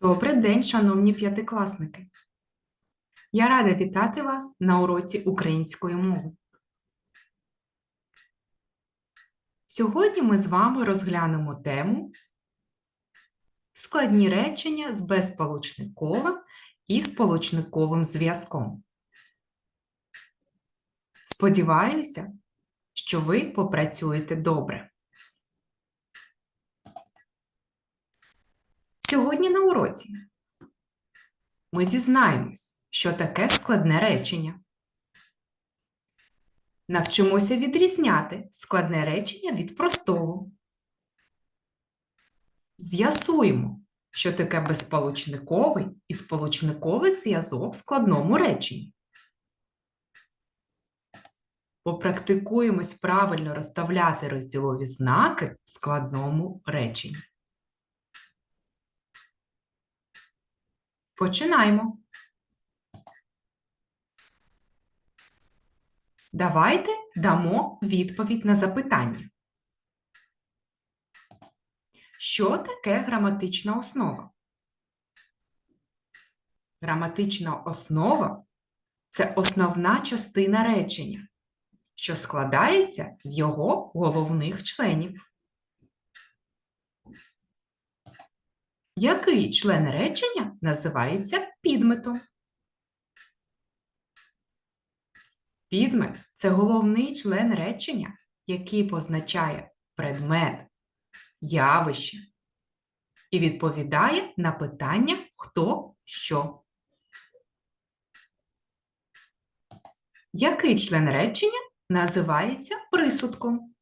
Добрий день, шановні п'ятикласники! Я рада вітати вас на уроці української мови. Сьогодні ми з вами розглянемо тему складні речення з безсполучниковим і сполучниковим зв'язком. Сподіваюся, що ви попрацюєте добре. Сьогодні на уроці ми дізнаємось, що таке складне речення. Навчимося відрізняти складне речення від простого. З'ясуємо, що таке безсполучниковий і сполучниковий зв'язок в складному реченні. Попрактикуємось правильно розставляти розділові знаки в складному реченні. Починаємо. Давайте дамо відповідь на запитання. Що таке граматична основа? Граматична основа це основна частина речення, що складається з його головних членів. Який член речення називається підметом? Підмет це головний член речення, який позначає предмет, явище і відповідає на питання хто що. Який член речення називається присудком?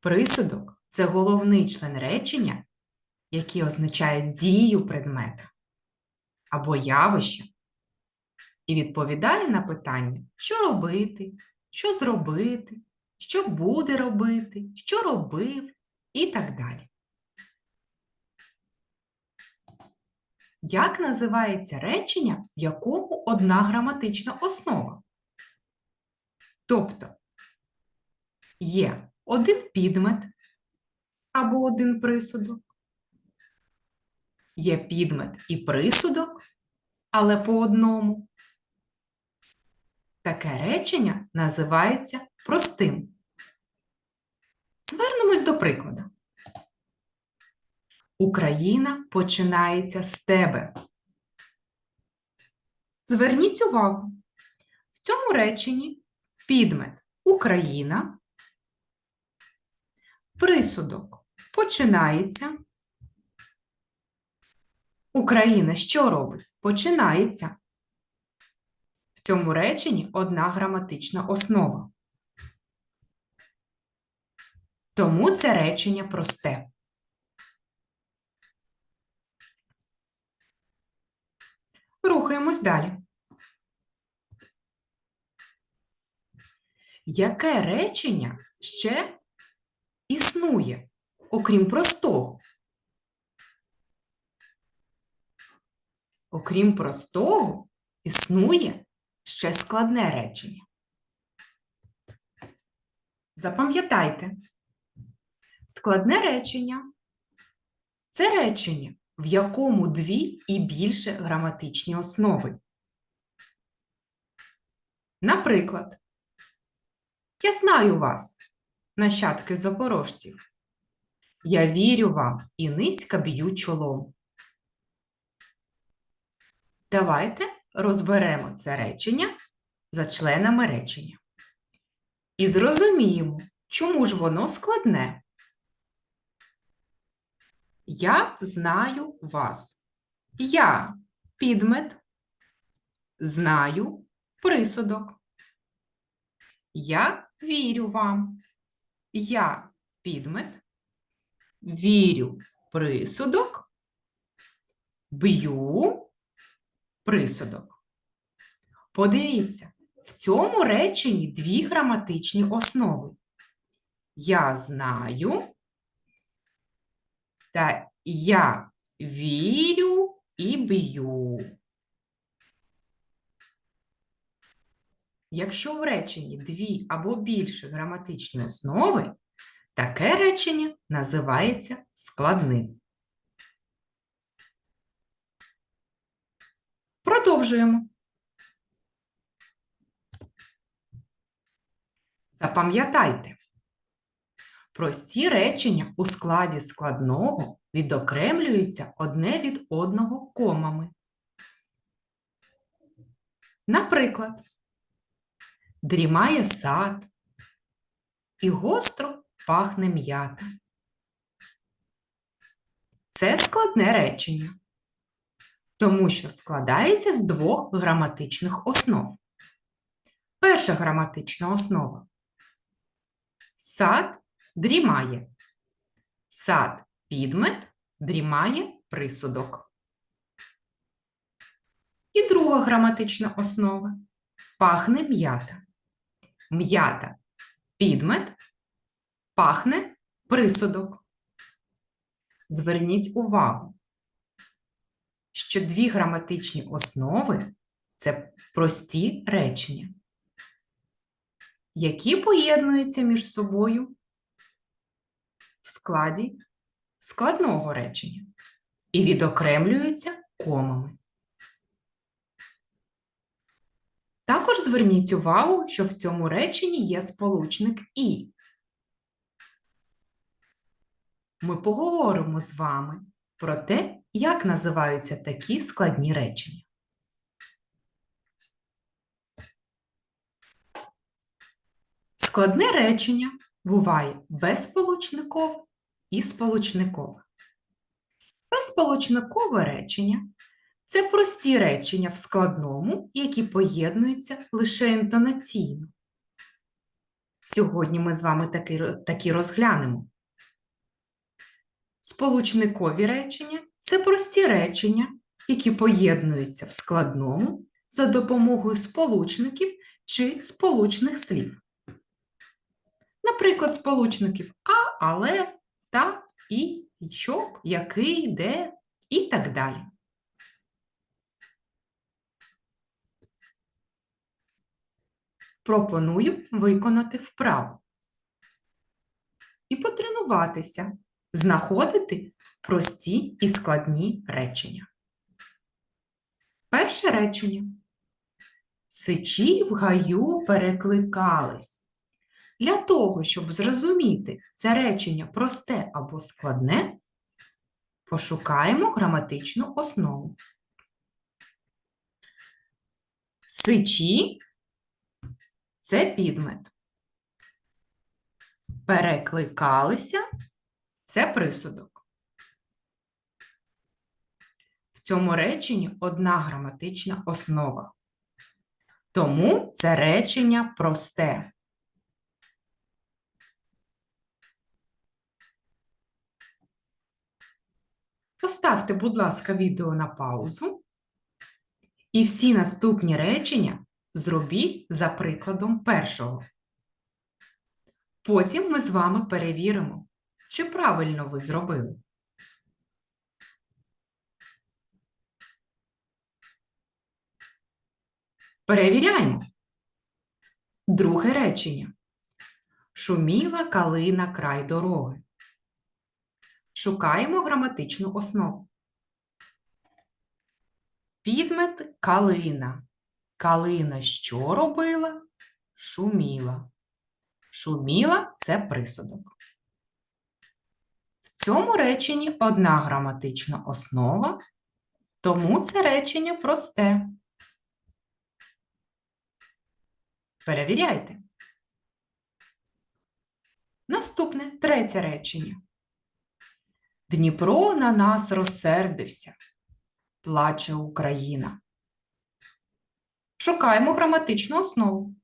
Присудок це головний член речення, який означає дію предмета або явище, і відповідає на питання, що робити, що зробити, що буде робити, що робив і так далі. Як називається речення, в якому одна граматична основа? Тобто є один підмет або один присудок. Є підмет і присудок, але по одному. Таке речення називається простим. Звернемось до прикладу. Україна починається з тебе. Зверніть увагу. В цьому реченні підмет Україна, присудок починається. Україна що робить? Починається. В цьому реченні одна граматична основа. Тому це речення просте. Рухаємось далі. Яке речення ще існує, окрім простого? Окрім простого, існує ще складне речення. Запам'ятайте, складне речення це речення, в якому дві і більше граматичні основи. Наприклад, я знаю вас, нащадки запорожців. Я вірю вам і низько б'ю чолом. Давайте розберемо це речення за членами речення. І зрозуміємо, чому ж воно складне. Я знаю вас. Я підмет, знаю присудок. Я вірю вам. Я підмет, вірю присудок, б'ю присудок. Подивіться, в цьому реченні дві граматичні основи. Я знаю та я вірю і б'ю. Якщо в реченні дві або більше граматичні основи, Таке речення називається складним. Продовжуємо. Запам'ятайте, прості речення у складі складного відокремлюються одне від одного комами. Наприклад, дрімає сад і гостро пахне м'ята. Це складне речення, тому що складається з двох граматичних основ. Перша граматична основа. Сад дрімає. Сад підмет, дрімає присудок. І друга граматична основа. Пахне м'ята. М'ята підмет, пахне присудок. Зверніть увагу, що дві граматичні основи це прості речення, які поєднуються між собою в складі складного речення і відокремлюються комами. Також зверніть увагу, що в цьому реченні є сполучник І. Ми поговоримо з вами про те, як називаються такі складні речення. Складне речення буває безсполучникове і сполучникове. Безсполучникове речення це прості речення в складному, які поєднуються лише інтонаційно. Сьогодні ми з вами таки, такі розглянемо. Сполучникові речення це прості речення, які поєднуються в складному за допомогою сполучників чи сполучних слів. Наприклад, сполучників а, але, та, і, щоб, який, де і так далі. Пропоную виконати вправу і потренуватися, знаходити прості і складні речення. Перше речення. Сичі в гаю перекликались. Для того, щоб зрозуміти це речення просте або складне, пошукаємо граматичну основу. Сичі це підмет. Перекликалися це присудок. В цьому реченні одна граматична основа. Тому це речення просте. Поставте, будь ласка, відео на паузу. І всі наступні речення зробіть за прикладом першого. Потім ми з вами перевіримо, чи правильно ви зробили. Перевіряємо. Друге речення. Шуміла калина край дороги. Шукаємо граматичну основу. Підмет калина. Калина що робила? Шуміла. Шуміла це присудок. Цьому реченні одна граматична основа, тому це речення просте. Перевіряйте. Наступне третє речення. Дніпро на нас розсердився, плаче Україна. Шукаємо граматичну основу.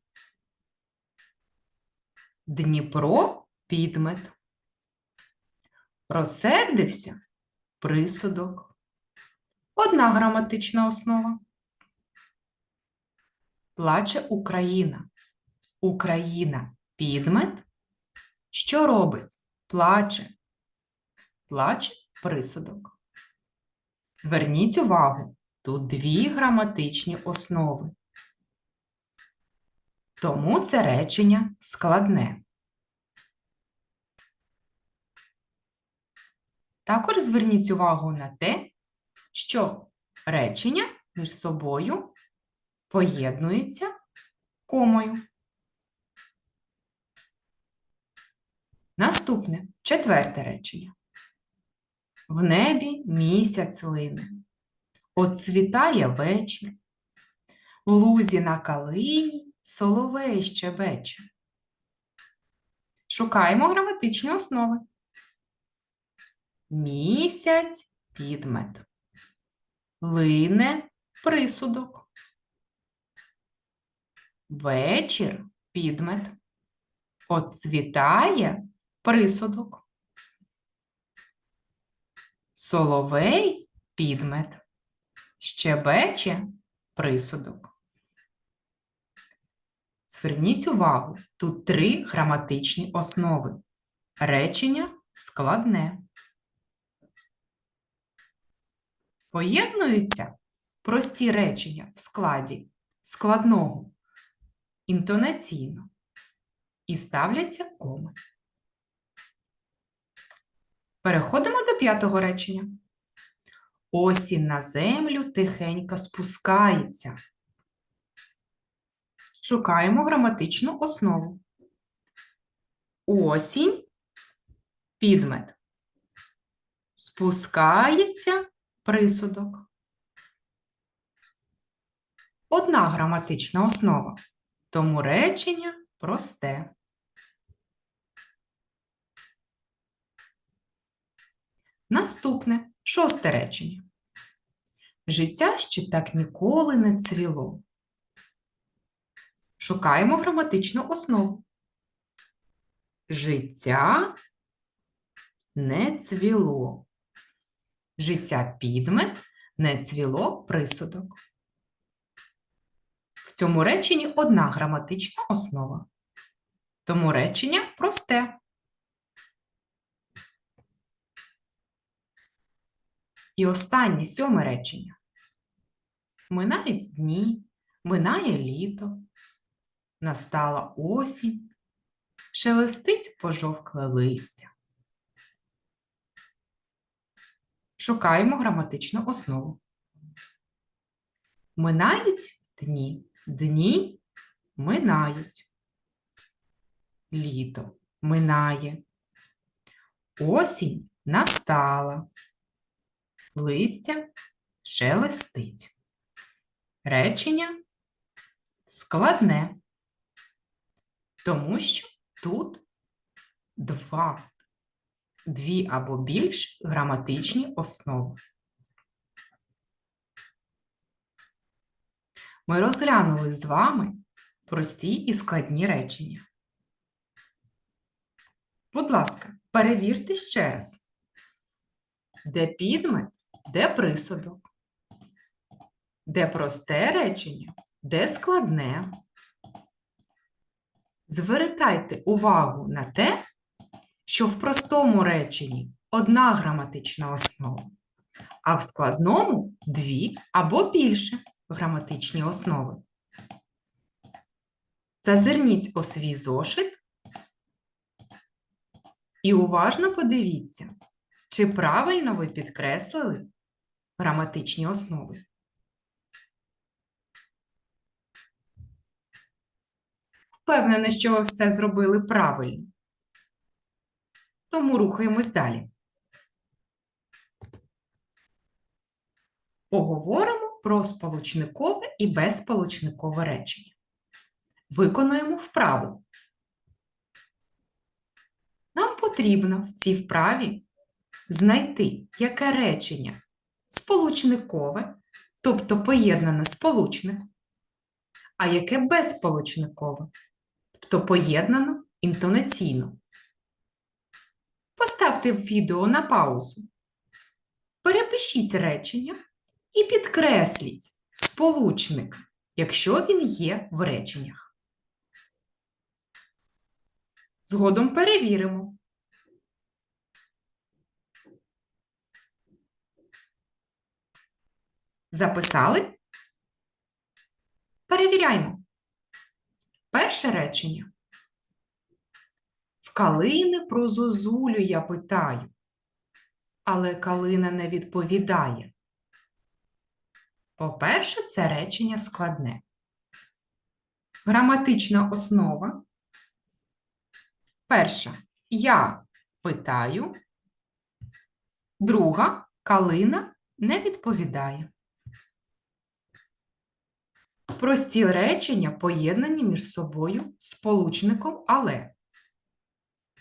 Дніпро підмет. Розсердився присудок. Одна граматична основа. Плаче Україна. Україна підмет. Що робить? Плаче. Плаче присудок. Зверніть увагу, тут дві граматичні основи. Тому це речення складне. Також зверніть увагу на те, що речення між собою поєднуються комою. Наступне четверте речення. В небі місяць лине, Оцвітає вечір, у лузі на калині соловей щебече. Шукаємо граматичні основи. Місяць підмет. Лине присудок. Вечір підмет. Оцвітає присудок. Соловей підмет. Щебече присудок. Зверніть увагу, тут три граматичні основи. Речення складне. Поєднуються прості речення в складі складного інтонаційно і ставляться коми. Переходимо до п'ятого речення. Осінь на землю тихенько спускається. Шукаємо граматичну основу. Осінь підмет. Спускається присудок. Одна граматична основа, тому речення просте. Наступне шосте речення. Життя ще так ніколи не цвіло. Шукаємо граматичну основу. Життя не цвіло. Життя підмет, не цвіло присудок. В цьому реченні одна граматична основа. Тому речення просте. І останнє сьоме речення. Минають дні, минає літо, настала осінь, шелестить пожовкле листя. Шукаємо граматичну основу. Минають дні, дні минають. Літо минає. Осінь настала. Листя шелестить. Речення складне, тому що тут два, дві або більш граматичні основи. Ми розглянули з вами прості і складні речення. Будь ласка, перевірте ще раз, де підмет, де присудок, де просте речення, де складне. Звертайте увагу на те, що в простому реченні одна граматична основа, а в складному дві або більше граматичні основи. Зазирніть у свій зошит і уважно подивіться, чи правильно ви підкреслили граматичні основи. Впевнена, що ви все зробили правильно. Тому рухаємось далі. Поговоримо про сполучникове і безсполучникове речення. Виконуємо вправу. Нам потрібно в цій вправі знайти, яке речення сполучникове, тобто поєднане сполучник, а яке безсполучникове, тобто поєднано інтонаційно. Поставте відео на паузу. Перепишіть речення і підкресліть сполучник, якщо він є в реченнях. Згодом перевіримо. Записали? Перевіряємо. Перше речення. Калини про зозулю я питаю, але калина не відповідає. По-перше, це речення складне. Граматична основа. Перша. Я питаю. Друга. Калина не відповідає. Прості речення поєднані між собою сполучником але.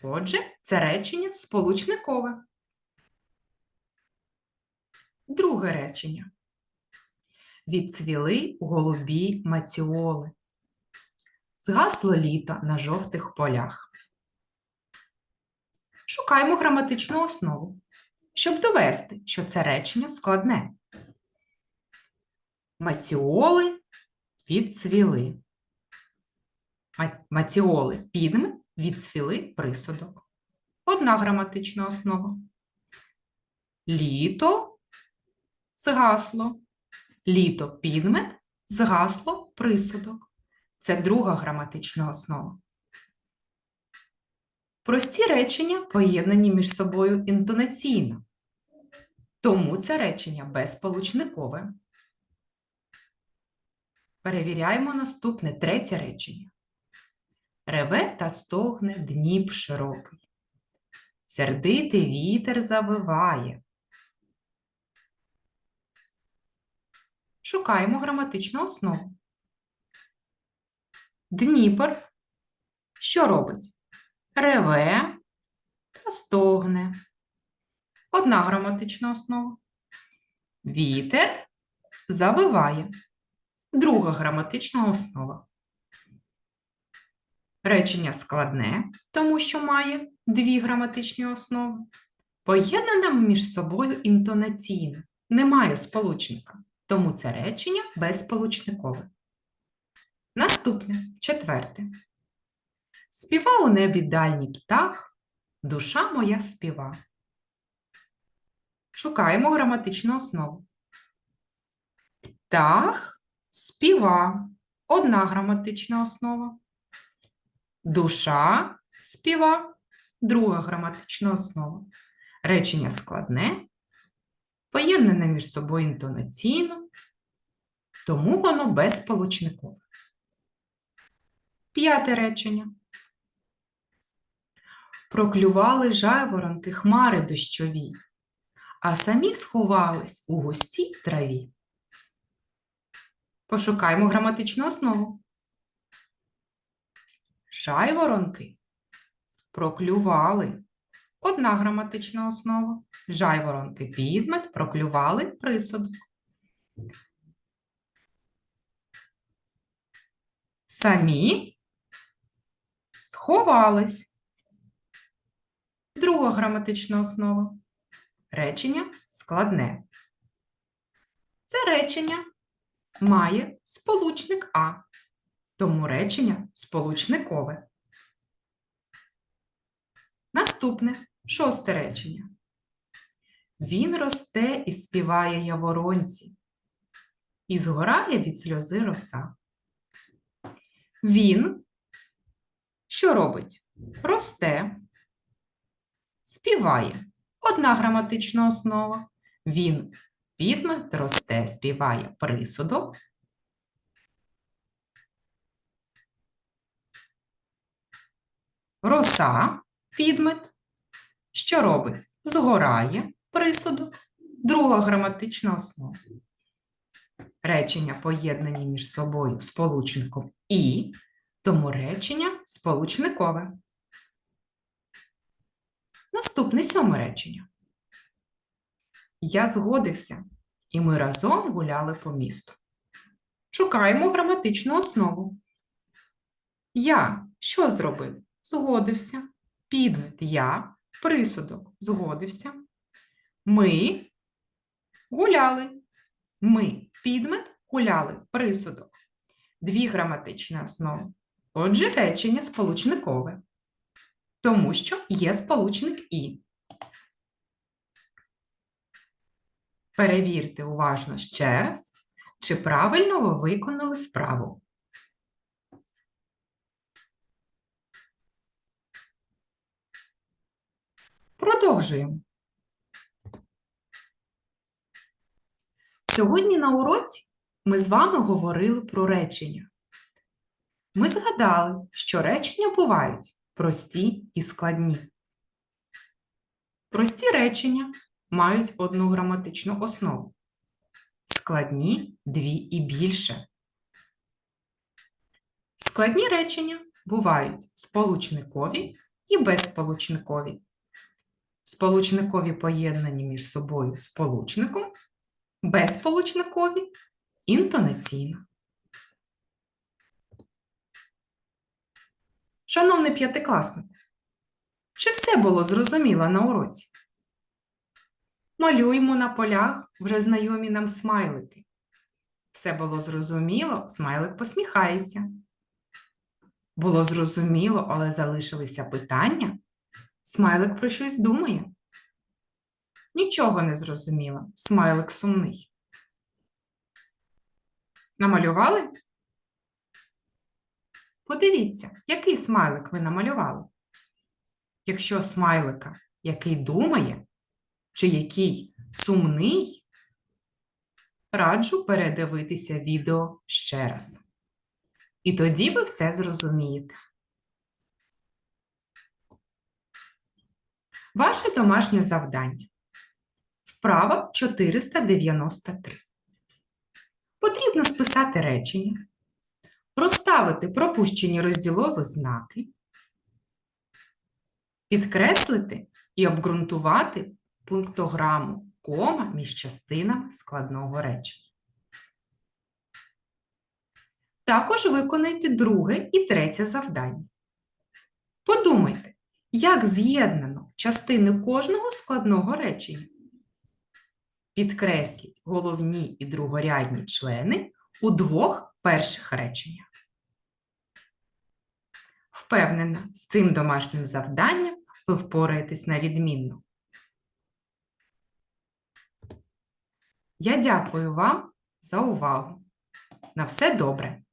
Отже, це речення сполучникове. Друге речення. Відцвіли голубі маціоли. Згасло літо на жовтих полях. Шукаємо граматичну основу, щоб довести, що це речення складне. Маціоли відцвіли. Маціоли підмет, відцвіли присудок. Одна граматична основа. Літо згасло. Літо підмет, згасло присудок. Це друга граматична основа. Прості речення поєднані між собою інтонаційно. Тому це речення безполучникове. Перевіряємо наступне третє речення. Реве та стогне Дніп широкий. Сердитий вітер завиває. Шукаємо граматичну основу. Дніпр що робить? Реве та стогне. Одна граматична основа. Вітер завиває. Друга граматична основа. Речення складне, тому що має дві граматичні основи. Поєднане між собою інтонаційно. Немає сполучника, тому це речення безсполучникове. Наступне, четверте. Співа у небі дальній птах, душа моя співа. Шукаємо граматичну основу. Птах співа. Одна граматична основа. Душа співа. Друга граматична основа. Речення складне, поєднане між собою інтонаційно, тому воно безсполучникове. П'яте речення. Проклювали жайворонки хмари дощові, а самі сховались у густій траві. Пошукаймо граматичну основу. Жайворонки проклювали. Одна граматична основа. Жайворонки підмет, проклювали присудок. Самі сховались. Друга граматична основа. Речення складне. Це речення має сполучник А, тому речення сполучникове. Наступне шосте речення. Він росте і співає яворонці, і згорає від сльози роса. Він що робить? Росте, співає. Одна граматична основа. Він підмет росте, співає присудок. Роса підмет. Що робить? Згорає присудок. Друга граматична основа. Речення поєднані між собою сполучником і, тому речення сполучникове. Наступне сьоме речення. Я згодився, і ми разом гуляли по місту. Шукаємо граматичну основу. Я що зробив? Згодився. Підмет я, присудок згодився. Ми гуляли. Ми підмет гуляли присудок. Дві граматичні основи. Отже, речення сполучникове. Тому що є сполучник і. Перевірте уважно ще раз, чи правильно ви виконали вправу. Продовжуємо. Сьогодні на уроці ми з вами говорили про речення. Ми згадали, що речення бувають прості і складні. Прості речення мають одну граматичну основу, складні дві і більше. Складні речення бувають сполучникові і безсполучникові. Сполучникові поєднані між собою сполучником, безсполучникові інтонаційно. Шановний п'ятикласник, чи все було зрозуміло на уроці? Малюємо на полях вже знайомі нам смайлики. Все було зрозуміло, смайлик посміхається. Було зрозуміло, але залишилися питання. Смайлик про щось думає. Нічого не зрозуміло, смайлик сумний. Намалювали? Подивіться, який смайлик ви намалювали. Якщо смайлика, який думає, чи який сумний, раджу передивитися відео ще раз. І тоді ви все зрозумієте. Ваше домашнє завдання. Вправа 493. Потрібно списати речення, розставити пропущені розділові знаки, підкреслити і обґрунтувати пунктограму кома між частинами складного речення. Також виконайте друге і третє завдання. Подумайте, як з'єднано частини кожного складного речення. Підкресліть головні і другорядні члени у двох перших реченнях. Впевнена, з цим домашнім завданням ви впораєтесь на відмінно. Я дякую вам за увагу. На все добре!